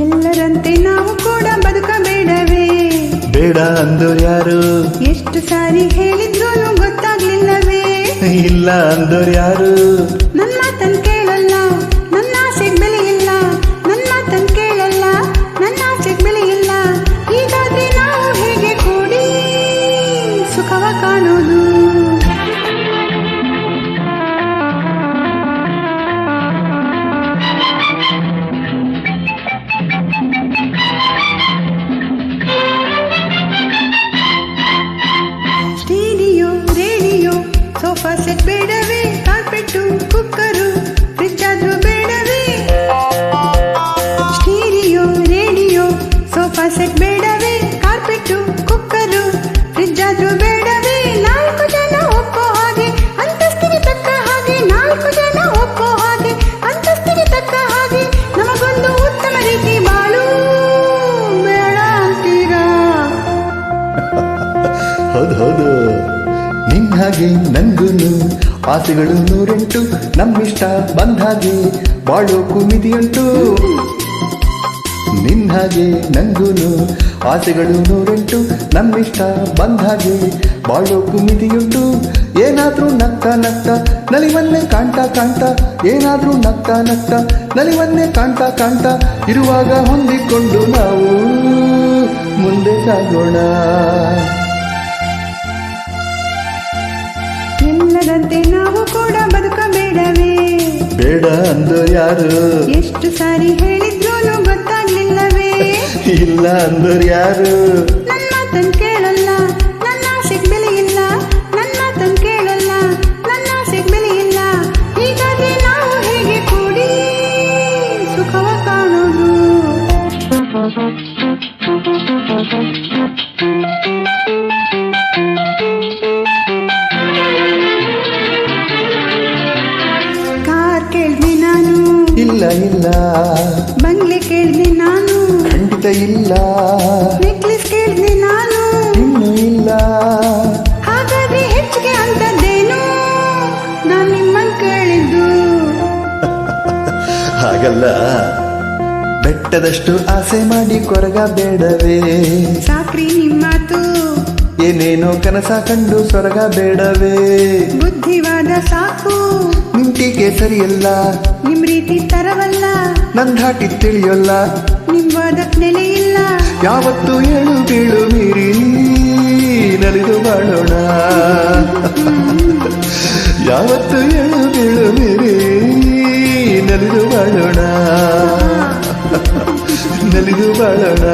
ಎಲ್ಲರಂತೆ ನಾವು ಕೂಡ ಬದುಕಬೇಡವೇ ಬೇಡ ಅಂದೋರ್ ಯಾರು ಎಷ್ಟು ಸಾರಿ ಹೇಳಿದ್ರು ಗೊತ್ತಾಗ್ಲಿಲ್ಲವೇ ಇಲ್ಲ ಅಂದೋರ್ ಯಾರು? ನನ್ನ ಮಾತನ್ ಹೌದು. ಹೌದು ನಿನ್ ಹಾಗೆ ಆಸೆಗಳು ನೂರೆಂಟು ನಮ್ಮಿಷ್ಟ ಬಂದ್ಹಾಗೆ ಬಾಳೋಕು ಮಿತಿಯುಂಟು ನಿನ್ ಹಾಗೆ ಆಸೆಗಳು ನೂರೆಂಟು ನಮ್ಮಿಷ್ಟ ಬಂದ್ಹಾಗೆ ಬಾಳೋಕು ಮಿತಿಯುಂಟು ಏನಾದ್ರೂ ನಕ್ಕ ನಕ್ಕ ನಲಿವನ್ನೇ ಕಾಣ್ತಾ ಕಾಣ್ತಾ, ಏನಾದ್ರೂ ನಕ್ಕ ನಕ್ಕ ನಲಿವನ್ನೇ ಕಾಣ್ತಾ ಕಾಣ್ತಾ ಇರುವಾಗ ಹೊಂದಿಕೊಂಡು ನಾವು ಮುಂದೆ ಸಾಗೋಣ. ಬೇಡ ಅಂದು ಯಾರು? ಎಷ್ಟು ಸಾರಿ ಹೇಳಿದ್ರು ಗೊತ್ತಾಗ್ಲಿಲ್ಲವೇ? ಇಲ್ಲ ಅಂದೋರ್ ಯಾರು? ನನ್ನ ಮಾತನ್ ಕೇಳಲ್ಲ ನನ್ನ ಆಸೆಗ್ ಬೆಲೆ ಇಲ್ಲ ನನ್ನ ಮಾತನ್ ಕೇಳಲ್ಲ ನನ್ನ ಆಸೆಗ್ ಬೆಲೆ ಇಲ್ಲ. ನಾವು ಹೇಗೆ ಕೂಡಿ ಸುಖವ ಕಾಣೋದು? ಇಲ್ಲ. ಬಂಗ್ಲೆ ಕೇಳ್ದೆ ನಾನು. ಖಂಡಿತ ಇಲ್ಲ. ನೆಕ್ಲೆಸ್ ಕೇಳಿದೆ ನಾನು. ಇನ್ನು ಇಲ್ಲ. ಹಾಗಾದ್ರೆ ಹೆಚ್ಚಿಗೆ ಅಂತದ್ದೇನು ನಾನು ನಿಮ್ಮನ್ ಕೇಳಿದ್ದು. ಹಾಗಲ್ಲ. ಬೆಟ್ಟದಷ್ಟು ಆಸೆ ಮಾಡಿ ಕೊರಗ ಬೇಡವೇ ಸಾಕ್ರಿ ನಿಮ್ಮಾತು ಏನೇನೋ ಕನಸ ಕಂಡು ಸೊರಗ ಬೇಡವೇ? ಬುದ್ಧಿವಾದ ಸಾಕು. ನಿಂಟಿಗೆ ಸರಿಯಲ್ಲ. ನಿಮ್ ರೀತಿ ತರವಲ್ಲ. ನಂದಾಟಿ ಧಾಟಿ ತಿಳಿಯಲ್ಲ. ನಿಮ್ಮಾದ ನೆಲೆ ಇಲ್ಲ. ಯಾವತ್ತು ಏಳು ಬೀಳು ಮೀರಿ ನಲಿದು ಬಾಳೋಣ. ಯಾವತ್ತು ಏಳು ಬೀಳು ಮೀರಿ ನಲಿದು ಬಾಳೋಣ. ನಲಿದು ಬಾಳೋಣ.